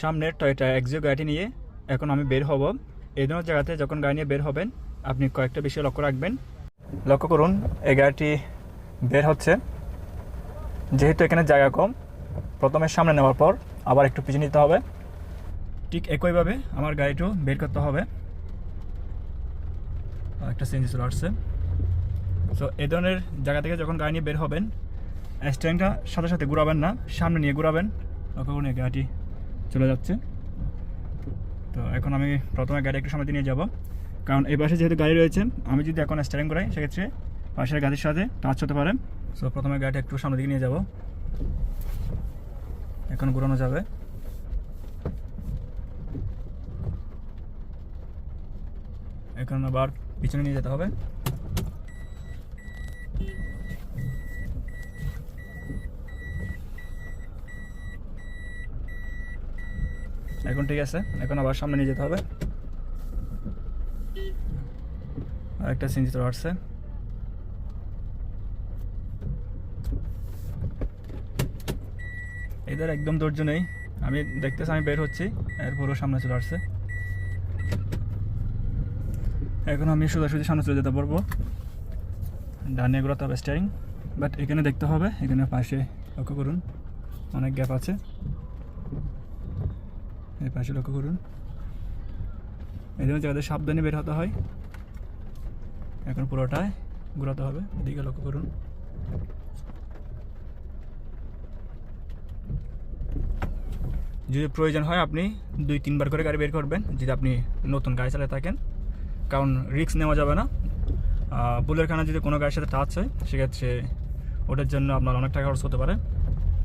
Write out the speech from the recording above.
সামনের Toyota Axio গাড়িটি নিয়ে এখন আমি বের হব। এই ধরনের জায়গাতে যখন গাড়ি নিয়ে বের হবেন, আপনি কয়েকটা বিষয় লক্ষ্য রাখবেন। লক্ষ্য করুন, এই গাড়িটি বের হচ্ছে। যেহেতু এখানে জায়গা কম, প্রথমে সামনে নেওয়ার পর আবার একটু পিছিয়ে নিতে হবে। ঠিক একইভাবে আমার গাড়িটিও বের করতে হবে। একটা চেঞ্জ চলে আসছে। সো এই ধরনের জায়গা থেকে যখন গাড়ি নিয়ে বের হবেন স্ট্যান্ডটা সাথে সাথে ঘুরাবেন না, সামনে নিয়ে ঘুরাবেন। লক্ষ্য করুন, এই গাড়িটি চলে যাচ্ছে। তো এখন আমি প্রথমে গাড়ি একটু সামনে নিয়ে যাব। কারণ এই পাশে যেহেতু গাড়ি রয়েছে, আমি যদি এখন স্টারিং করাই, সেক্ষেত্রে পাশের গাড়ির সাথে টাচ হতে পারে। সো প্রথমে গাড়িটা একটু সামনের দিকে নিয়ে যাব। এখন ঘুরানো যাবে। এখন আবার পিছনে নিয়ে যেতে হবে। এখন ঠিক আছে, এখন আবার সামনে নিয়ে যেতে হবে। আরেকটা সিনজি তো আসছে। এদের একদম ধৈর্য নেই। আমি দেখতেছি, আমি বের হচ্ছি, এরপরও সামনে চলে আসছে। এখন আমি সোজাসুজি সামনে চলে যেতে পারব। ডানে ঘোরাতে হবে স্টারিং বাট এখানে দেখতে হবে, এখানে পাশে লক্ষ্য করুন, অনেক গ্যাপ আছে। এই পাশে লক্ষ্য করুন। এই জন্য জায়গাতে সাবধানে বের হতে হয়, এখন পুরোটায় ঘোরাতে হবে। এদিকে লক্ষ্য করুন। যদি প্রয়োজন হয়, আপনি দুই, তিনবার করে গাড়ি বের করবেন, যদি আপনি নতুন গাড়ি চালাতে থাকেন। কারণ রিস্ক নেওয়া যাবে না। বুলের খানা যদি কোনো গাড়ির সাথে টাচ হয়, সেক্ষেত্রে ওটার জন্য আপনার অনেক টাকা খরচ হতে পারে।